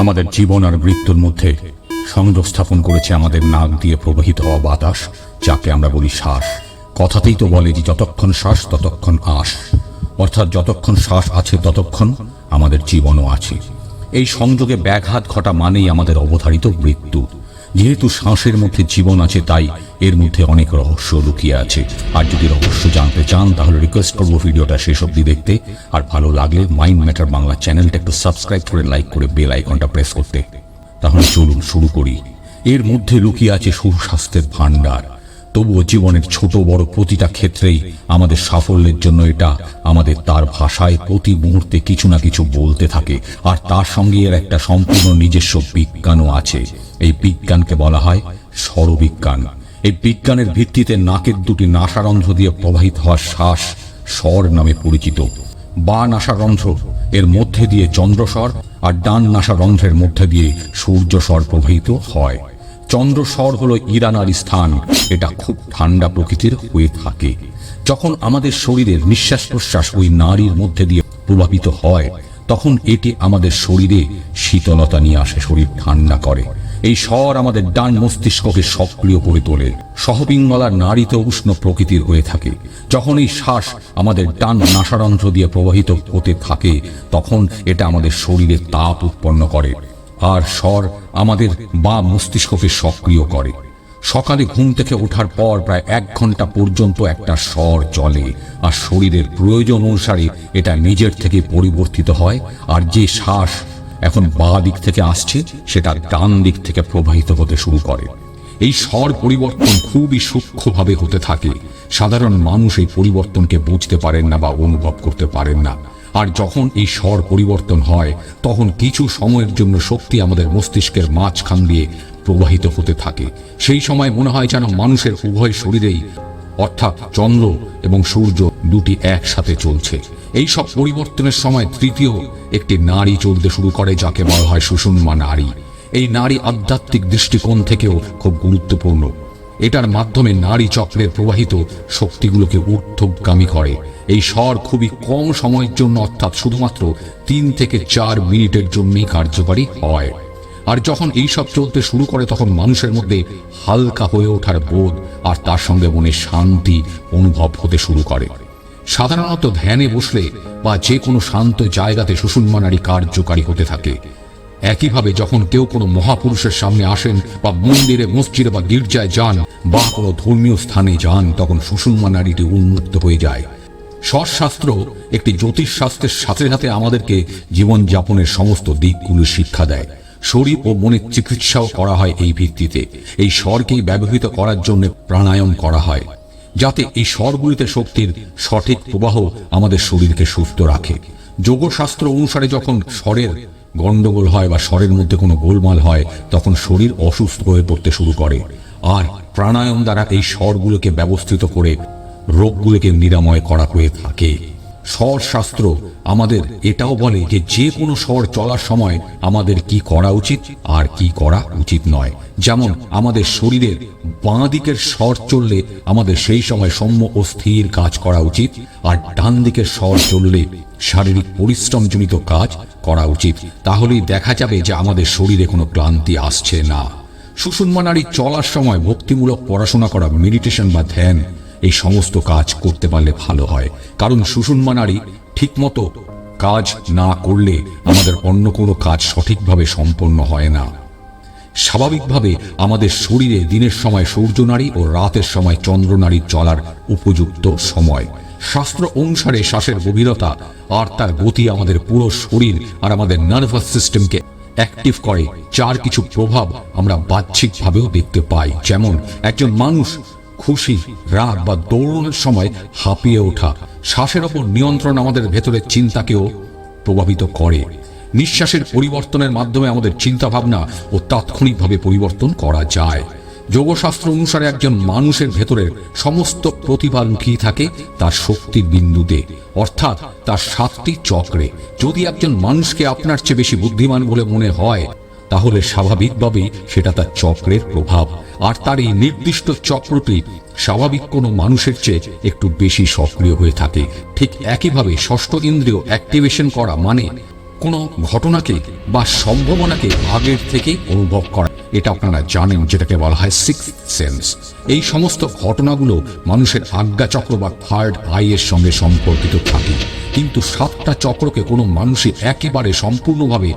আমাদের জীবন আর মৃত্যুর মধ্যে সংযোগ স্থাপন করেছে আমাদের নাক দিয়ে প্রবাহিত হওয়া বাতাস, যাকে আমরা বলি শ্বাস। কথাতেই তো বলে যে যতক্ষণ শ্বাস, ততক্ষণ আশ। অর্থাৎ যতক্ষণ শ্বাস আছে, ততক্ষণ আমাদের জীবনও আছে। এই সংযোগে ব্যাঘাত ঘটা মানেই আমাদের অবধারিত মৃত্যু। যেহেতু শ্বাসের মধ্যে জীবন আছে, তাই এর মধ্যে অনেক রহস্য লুকিয়ে আছে। আর যদি রহস্য জানতে চান, তাহলে রিকোয়েস্ট করব ভিডিওটা শেষ অব্দি দেখতে। আর ভালো লাগলে মাইন্ড ম্যাটার বাংলা চ্যানেলটা একটু সাবস্ক্রাইব করে লাইক করে বেল আইকনটা প্রেস করতে। তাহলে চলুন শুরু করি। এর মধ্যে লুকিয়ে আছে সুস্বাস্থ্যের ভাণ্ডার। তবুও জীবনের ছোট বড় প্রতিটা ক্ষেত্রেই আমাদের সাফল্যের জন্য এটা আমাদের তার ভাষায় প্রতি মুহূর্তে কিছু না কিছু বলতে থাকে। আর তার সঙ্গে এর একটা সম্পূর্ণ নিজস্ব বিজ্ঞানও আছে। এই বিজ্ঞানকে বলা হয় স্বরবিজ্ঞান। এই বিজ্ঞানের ভিত্তিতে নাকের দুটি নাসারন্ধ্র দিয়ে প্রবাহিত হওয়া শ্বাস স্বর নামে পরিচিত। বা নাসারন্ধ্র, এর মধ্যে দিয়ে চন্দ্রস্বর আর ডান নাসারন্ধ্রের মধ্যে দিয়ে সূর্যস্বর প্রবাহিত হয়। চন্দ্রস্বর হলো ইরানার স্থান। এটা খুব ঠান্ডা প্রকৃতির হয়ে থাকে। যখন আমাদের শরীরের নিঃশ্বাস প্রশ্বাস ওই নারীর মধ্যে দিয়ে প্রভাবিত হয়, তখন এটি আমাদের শরীরে শীতলতা নিয়ে আসে, শরীর ঠান্ডা করে। এই স্বর আমাদের ডান মস্তিষ্ককে সক্রিয় করে তোলে। সহপিঙ্গলার নারীতে উষ্ণ প্রকৃতির হয়ে থাকে। যখন এই শ্বাস আমাদের ডান নাসারন্ধ্র দিয়ে প্রবাহিত হতে থাকে, তখন এটা আমাদের শরীরে তাপ উৎপন্ন করে। আর স্বর আমাদের বা মস্তিষ্ককে সক্রিয় করে। সকালে ঘুম থেকে ওঠার পর প্রায় এক ঘণ্টা পর্যন্ত একটা স্বর চলে আর শরীরের প্রয়োজন অনুসারে এটা নিজের থেকে পরিবর্তিত হয়, আর যে শ্বাস এখন বা দিক থেকে আসছে, সেটা ডান দিক থেকে প্রবাহিত হতে শুরু করে। এই স্বর পরিবর্তন খুবই সূক্ষ্মভাবে হতে থাকে। সাধারণ মানুষ এই পরিবর্তনকে বুঝতে পারেন না বা অনুভব করতে পারেন না। আর যখন এই স্বর পরিবর্তন হয়, তখন কিছু সময়ের জন্য শক্তি আমাদের মস্তিষ্কের মাঝখান দিয়ে প্রবাহিত হতে থাকে। সেই সময় মনে হয় যেন মানুষের উভয় শরীরেই, অর্থাৎ চন্দ্র এবং সূর্য দুটি একসাথে চলছে। এই সব পরিবর্তনের সময় তৃতীয় একটি নারী চলতে শুরু করে, যাকে বলা হয় সুষুম্মা নারী। এই নারী আধ্যাত্মিক দৃষ্টিকোণ থেকেও খুব গুরুত্বপূর্ণ। এটার মাধ্যমে নারী চক্রের প্রবাহিত শক্তিগুলোকে ঊর্ধ্বগামী করে। এই স্বর খুবই কম সময়ের জন্য অর্থাৎ শুধুমাত্র তিন থেকে চার মিনিটের জন্যই কার্যকারী হয়। আর যখন এই সব চলতে শুরু করে, তখন মানুষের মধ্যে হালকা হয়ে ওঠার বোধ আর তার সঙ্গে মনে শান্তি অনুভব হতে শুরু করে। সাধারণত ধ্যানে বসলে বা যে কোনো শান্ত জায়গাতে সুষুম্মা কার্যকারী হতে থাকে। একইভাবে যখন কেউ কোনো মহাপুরুষের সামনে আসেন বা মন্দিরে, মসজিদে বা গির্জায় যান বা কোনো ধর্মীয় স্থানে যান, তখন সুষুম্মা নারীটি উন্মুক্ত হয়ে যায়। স্বরশাস্ত্র একটি জ্যোতিষশাস্ত্রের সাথে সাথে আমাদেরকে জীবনযাপনের সমস্ত দিকগুলো শিক্ষা দেয়। শরীর ও মনের চিকিৎসাও করা হয় এই ভিত্তিতে। এই স্বরকেই ব্যবহৃত করার জন্য প্রাণায়াম করা হয়, যাতে এই স্বরগুলিতে শক্তির সঠিক প্রবাহ আমাদের শরীরকে সুস্থ রাখে। যোগশাস্ত্র অনুসারে যখন স্বরের গন্ডগোল হয় বা স্বরের মধ্যে কোনো গোলমাল হয়, তখন শরীর অসুস্থ হয়ে পড়তে শুরু করে। আর প্রাণায়াম দ্বারা এই স্বরগুলোকে ব্যবস্থিত করে রোগগুলোকে নিরাময় করা হয়ে থাকে। স্বর শাস্ত্র। আমাদের এটাও বলে যে যে কোনো স্বর চলার সময় আমাদের কি করা উচিত আর কি করা উচিত নয়। যেমন আমাদের শরীরের বাঁ দিকের স্বর চললে আমাদের সেই সময় সৌম্য ও স্থির কাজ করা উচিত আর ডান দিকের স্বর চললে শারীরিক পরিশ্রমজনিত কাজ করা উচিত। তাহলেই দেখা যাবে যে আমাদের শরীরে কোনো ক্লান্তি আসছে না। সুষুম্মা নারী চলার সময় ভক্তিমূলক পড়াশোনা করা, মেডিটেশন বা ধ্যান এই সমস্ত কাজ করতে পারলে ভালো হয়। কারণ সুষুম্মা নারী ঠিকমতো কাজ না করলে আমাদের অন্য কোনো কাজ সঠিকভাবে সম্পন্ন হয় না। স্বাভাবিকভাবে আমাদের শরীরে দিনের সময় সূর্য নারী ও রাতের সময় চন্দ্র নারীর চলার উপযুক্ত সময়। শাস্ত্র অনুসারে শ্বাসের গভীরতা আর তার গতি আমাদের পুরো শরীর আর আমাদের নার্ভাস সিস্টেমকে অ্যাক্টিভ করে, যার কিছু প্রভাব আমরা বাহ্যিকভাবেও দেখতে পাই। যেমন একজন মানুষ খুশি, রাগ বা দৌড়নের সময় হাঁপিয়ে ওঠা। শ্বাসের ওপর নিয়ন্ত্রণ আমাদের ভেতরের চিন্তাকেও প্রভাবিত করে। নিঃশ্বাসের পরিবর্তনের মাধ্যমে আমাদের চিন্তাভাবনা ও তাৎক্ষণিকভাবে পরিবর্তন করা যায়। যোগশাস্ত্র অনুসারে একজন মানুষের ভেতরের সমস্ত প্রতিভা লুকিয়ে থাকে তার শক্তির বিন্দুতে, অর্থাৎ তার সাতটি চক্রে। যদি একজন মানুষকে আপনার চেয়ে বেশি বুদ্ধিমান বলে মনে হয়, তাহলে স্বাভাবিকভাবেই সেটা তার চক্রের প্রভাব। আর তার এই নির্দিষ্ট চক্রটি স্বাভাবিক কোনো মানুষের চেয়ে একটু বেশি সক্রিয় হয়ে থাকে। ঠিক একইভাবে ষষ্ঠ ইন্দ্রিয় অ্যাক্টিভেশন করা মানে কোনো ঘটনাকে বা সম্ভাবনাকে আগের থেকে অনুভব করা। এটা আপনারা জানেন, যেটাকে বলা হয় সিক্স সেন্স এই সমস্ত ঘটনাগুলো মানুষের আজ্ঞা চক্র বা থার্ড আইয়ের সঙ্গে সম্পর্কিত থাকে। কিন্তু সাতটা চক্রকে কোনো মানুষই একেবারে সম্পূর্ণভাবে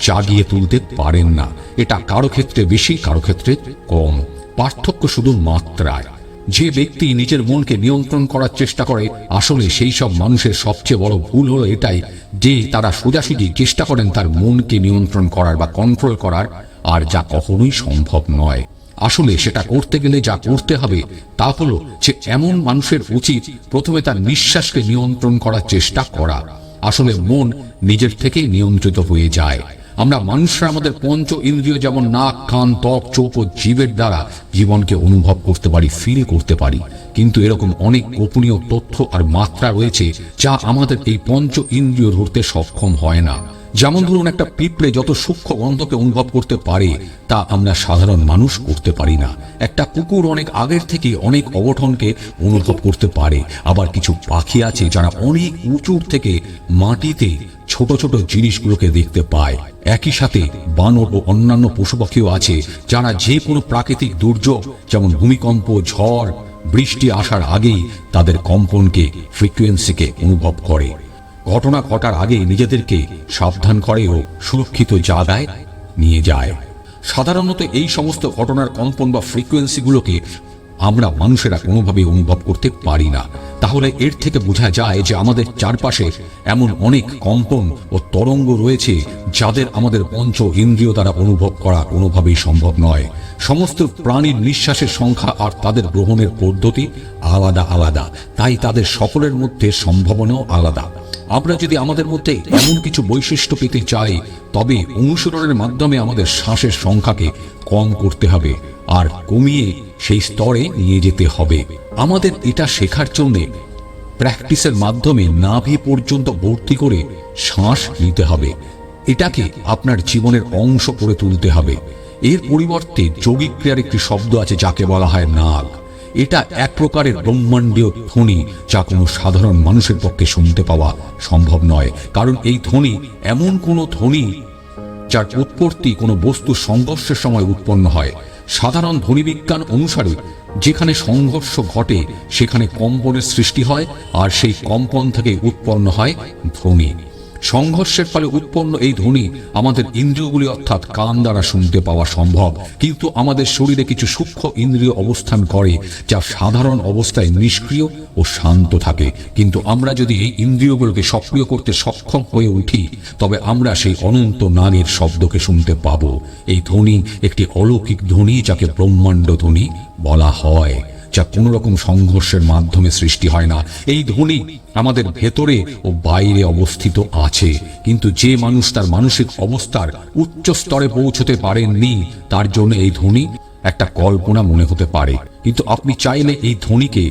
জাগিয়ে তুলতে পারেন না। এটা কারও ক্ষেত্রে বেশি, কারও ক্ষেত্রে কম। পার্থক্য শুধু মাত্রায়। যে ব্যক্তি নিজের মনকে নিয়ন্ত্রণ করার চেষ্টা করে, আসলে সেই সব মানুষের সবচেয়ে বড় ভুল হলো এটাই যে তারা সোজাসুজি চেষ্টা করেন তার মনকে নিয়ন্ত্রণ করার বা কন্ট্রোল করার, আর যা কখনোই সম্ভব নয়। আসলে সেটা করতে গেলে যা করতে হবে তা হলো যে এমন মানুষের উচিত প্রথমে তার নিঃশ্বাসকে নিয়ন্ত্রণ করার চেষ্টা করা। আসলে মন নিজের থেকেই নিয়ন্ত্রিত হয়ে যায়। আমরা মানুষরা আমাদের পঞ্চ ইন্দ্রিয় যেমন নাক, কান, ত্বক, চোখ ও জীবের দ্বারা জীবনকে অনুভব করতে পারি ফিল করতে পারি। কিন্তু এরকম অনেক গোপনীয় তথ্য আর মাত্রা রয়েছে যা আমাদের এই পঞ্চ ইন্দ্রিয় ধরতে সক্ষম হয় না। যেমন ধরুন একটা পিঁপড়ে যত সূক্ষ্ম গন্ধকে অনুভব করতে পারে, তা আমরা সাধারণ মানুষ করতে পারি না। একটা কুকুর অনেক আগের থেকে অনেক অবঠনকে অনুভব করতে পারে। আবার কিছু পাখি আছে যারা অনেক উঁচুর থেকে মাটিতে ছোট ছোট জিনিসগুলোকে দেখতে পায়। একই সাথে বানর ও অন্যান্য পশু পাখিও আছে যারা যে কোনো প্রাকৃতিক দুর্যোগ, যেমন ভূমিকম্প, ঝড়, বৃষ্টি আসার আগেই তাদের কম্পনকে ফ্রিকুয়েন্সিকে অনুভব করে। ঘটনা ঘটার আগে নিজেদেরকে সাবধান করে ও সুরক্ষিত জায়গায় নিয়ে যায়। সাধারণত এই সমস্ত ঘটনার কম্পন বা ফ্রিকোয়েন্সিগুলোকে আমরা মানুষেরা কোনোভাবে অনুভব করতে পারি না। তাহলে এর থেকে বোঝা যায় যে আমাদের চারপাশে এমন অনেক কম্পন ও তরঙ্গ রয়েছে যাদের আমাদের পঞ্চ ইন্দ্রিয় দ্বারা অনুভব করা কোনোভাবেই সম্ভব নয়। সমস্ত প্রাণীর নিঃশ্বাসের সংখ্যা আর তাদের গ্রহণের পদ্ধতি আলাদা আলাদা। তাই তাদের সকলের মধ্যে সম্ভাবনাও আলাদা। আমরা যদি আমাদের মধ্যে এমন কিছু বৈশিষ্ট্য পেতে চাই, তবে অনুসরণের মাধ্যমে আমাদের শ্বাসের সংখ্যাকে কম করতে হবে আর কমিয়ে সেই স্তরে নিয়ে যেতে হবে। আমাদের এটা শেখার জন্য প্র্যাকটিসের মাধ্যমে নাভি পর্যন্ত ভর্তি করে শ্বাস নিতে হবে। এটাকে আপনার জীবনের অংশ করে তুলতে হবে। এর পরিবর্তে যৌগিক ক্রিয়ার একটি শব্দ আছে যাকে বলা হয় নাগ। এটা এক প্রকারের ব্রহ্মাণ্ডীয় ধ্বনি যা কোনো সাধারণ মানুষের পক্ষে শুনতে পাওয়া সম্ভব নয়। কারণ এই ধ্বনি এমন কোনো ধ্বনি যার উৎপত্তি কোনো বস্তু সংঘর্ষের সময় উৎপন্ন হয়। সাধারণ ধ্বনিবিজ্ঞান অনুসারে যেখানে সংঘর্ষ ঘটে, সেখানে কম্পনের সৃষ্টি হয় আর সেই কম্পন থেকে উৎপন্ন হয় ধ্বনি। সংঘর্ষের ফলে উৎপন্ন এই ধ্বনি আমাদের ইন্দ্রিয়গুলি অর্থাৎ কান দ্বারা শুনতে পাওয়া সম্ভব। কিন্তু আমাদের শরীরে কিছু সূক্ষ্ম ইন্দ্রিয় অবস্থান করে, যা সাধারণ অবস্থায় নিষ্ক্রিয় ও শান্ত থাকে। কিন্তু আমরা যদি এই ইন্দ্রিয়গুলোকে সক্রিয় করতে সক্ষম হয়ে উঠি, তবে আমরা সেই অনন্ত নাগের শব্দকে শুনতে পাব। এই ধ্বনি একটি অলৌকিক ধ্বনি যাকে ব্রহ্মাণ্ড ধ্বনি বলা হয়। যা কোনো রকম সংঘর্ষের মাধ্যমে সৃষ্টি হয় না। এই ধ্বনি আমাদের ভেতরে ও বাইরে অবস্থিত আছে। কিন্তু যে মানুষ তার মানসিক অবস্থার উচ্চ স্তরে পৌঁছতে পারেননি, তার জন্য এই ধ্বনি একটা কল্পনা মনে হতে পারে। কিন্তু আপনি চাইলে এই ধ্বনিকে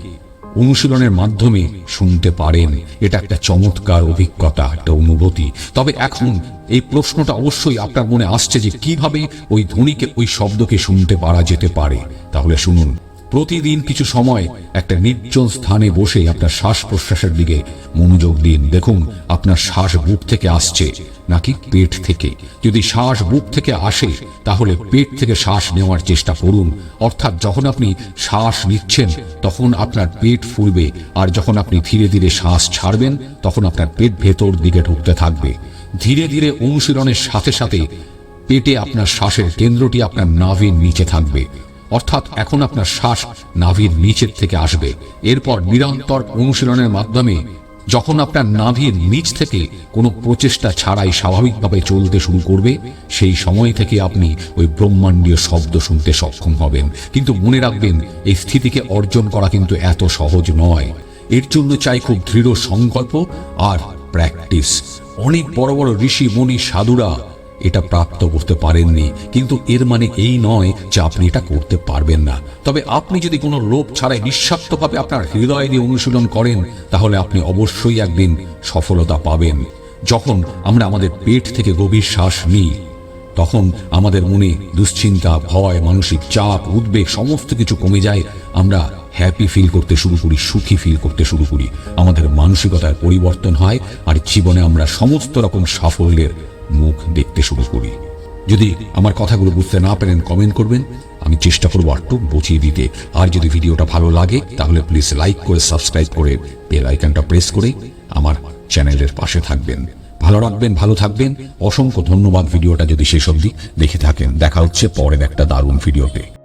অনুশীলনের মাধ্যমে শুনতে পারেন। এটা একটা চমৎকার অভিজ্ঞতা, একটা অনুভূতি। তবে এখন এই প্রশ্নটা অবশ্যই আপনার মনে আসছে যে কীভাবে ওই ধ্বনিকে, ওই শব্দকে শুনতে পারা যেতে পারে। তাহলে শুনুন। প্রতিদিন কিছু সময় একটা নির্জন স্থানে বসে আপনার শ্বাস প্রশ্বাসের দিকে মনোযোগ দিন। দেখুন, আপনার শ্বাস বুক থেকে আসছে, নাকি পেট থেকে? যদি শ্বাস বুক থেকে আসে, তাহলে পেট থেকে শ্বাস নেওয়ার চেষ্টা করুন। অর্থাৎ যখন আপনি শ্বাস নিচ্ছেন, তখন আপনার পেট ফুলবে, আর যখন আপনি ধীরে ধীরে শ্বাস ছাড়বেন, তখন আপনার পেট ভেতর দিকে ঢুকতে থাকবে। ধীরে ধীরে অনুশীলনের সাথে সাথে পেটে আপনার শ্বাসের কেন্দ্রটি আপনার নাভের নিচে থাকবে। অর্থাৎ এখন আপনার শ্বাস নাভির নিচের থেকে আসবে। এরপর নিরন্তর অনুশীলনের মাধ্যমে যখন আপনার নাভির নিচ থেকে কোনো প্রচেষ্টা ছাড়াই স্বাভাবিকভাবে চলতে শুরু করবে, সেই সময় থেকে আপনি ওই ব্রহ্মাণ্ডীয় শব্দ শুনতে সক্ষম হবেন। কিন্তু মনে রাখবেন, এই স্থিতিকে অর্জন করা কিন্তু এত সহজ নয়। এর জন্য চাই খুব দৃঢ় সংকল্প আর প্র্যাকটিস। অনেক বড় বড় ঋষি মণি সাধুরা এটা প্রাপ্ত করতে পারেননি। কিন্তু এর মানে এই নয় যে আপনি এটা করতে পারবেন না। তবে আপনি যদি কোনো লোভ ছাড়াই নিঃস্বার্থভাবে আপনার হৃদয় দিয়ে অনুশীলন করেন, তাহলে আপনি অবশ্যই একদিন সফলতা পাবেন। যখন আমরা আমাদের পেট থেকে গভীর শ্বাস নিই, তখন আমাদের মনে দুশ্চিন্তা, ভয়, মানসিক চাপ, উদ্বেগ সমস্ত কিছু কমে যায়। আমরা হ্যাপি ফিল করতে শুরু করি, সুখী ফিল করতে শুরু করি। আমাদের মানসিকতার পরিবর্তন হয় আর জীবনে আমরা সমস্ত রকম সাফল্যের মুখ দেখতে শুরু করি। যদি আমার কথাগুলো বুঝতে না পারেন কমেন্ট করবেন। আমি চেষ্টা করব একটু বুঝিয়ে দিতে। আর যদি ভিডিওটা ভালো লাগে, তাহলে প্লিজ লাইক করে সাবস্ক্রাইব করে বেল আইকনটা প্রেস করে আমার চ্যানেলের পাশে থাকবেন। ভালো রাখবেন, ভালো থাকবেন। অসংখ্য ধন্যবাদ ভিডিওটা যদি শেষ অবধি দেখে থাকেন। দেখা হচ্ছে পরের একটা দারুণ ভিডিওতে।